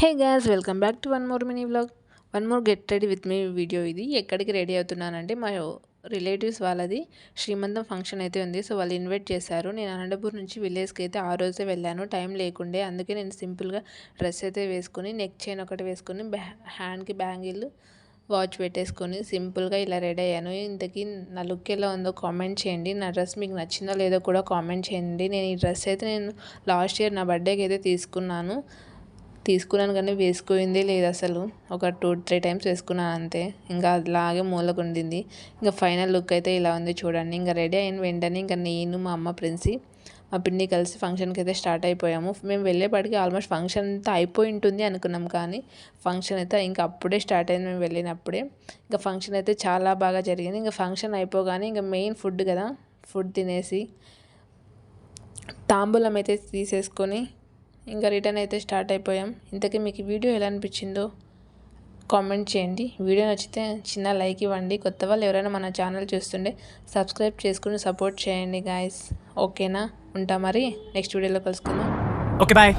Hey guys welcome back to one more mini vlog. One more get ready with me video ఇది. ఎక్కడికి ready అవుతున్నానంటే మా relatives వాళ్ళది శ్రీమంతం function అయితే ఉంది సో వాళ్ళు ఇన్వైట్ చేశారు. నేను అనంతపూర్ నుంచి విలేజ్కి అయితే ఆ రోజే వెళ్ళాను. టైం లేకుండే అందుకే నేను సింపుల్గా డ్రెస్ అయితే వేసుకుని నెక్ చైన్ ఒకటి వేసుకుని బ్యా హ్యాండ్కి బ్యాంగిల్ వాచ్ పెట్టేసుకొని సింపుల్గా ఇలా రెడీ అయ్యాను. ఇంతకీ నా లుక్ ఎలా ఉందో కామెంట్ చేయండి. నా డ్రెస్ మీకు నచ్చిందో లేదో కూడా కామెంట్ చేయండి. నేను ఈ డ్రెస్ అయితే నేను లాస్ట్ ఇయర్ నా బర్త్డేకి అయితే తీసుకున్నాను. తీసుకున్నాను కానీ వేసుకోయిందే లేదు అసలు. ఒక టూ త్రీ టైమ్స్ వేసుకున్నాను అంతే. ఇంకా అలాగే మూలకు ఉండింది ఇంకా ఫైనల్ లుక్ అయితే ఇలా ఉంది చూడండి. ఇంకా రెడీ అయిన వెంటనే ఇంకా నేను మా అమ్మ ప్రిన్సి మా పిన్ని కలిసి ఫంక్షన్కి అయితే స్టార్ట్ అయిపోయాము. మేము వెళ్ళేపాటికి ఆల్మోస్ట్ ఫంక్షన్ అంతా అయిపోయి ఉంటుంది అనుకున్నాం కానీ ఫంక్షన్ అయితే ఇంకా అప్పుడే స్టార్ట్ అయింది మేము వెళ్ళినప్పుడే. ఇంకా ఫంక్షన్ అయితే చాలా బాగా జరిగింది. ఇంకా ఫంక్షన్ అయిపోగానే ఇంకా మెయిన్ ఫుడ్ కదా ఫుడ్ తినేసి తాంబూలం అయితే తీసేసుకొని ఇంకా రిటర్న్ అయితే స్టార్ట్ అయిపోయాం. ఇంతకీ మీకు వీడియో ఎలా అనిపించిందో కామెంట్ చేయండి. వీడియో నచ్చితే చిన్న లైక్ ఇవ్వండి. కొత్త వాళ్ళు ఎవరైనా మన ఛానల్ చూస్తుండే సబ్స్క్రైబ్ చేసుకుని సపోర్ట్ చేయండి గాయస్ ఓకేనా? ఉంటా మరి. నెక్స్ట్ వీడియోలో కలుసుకుందాం. Okay bye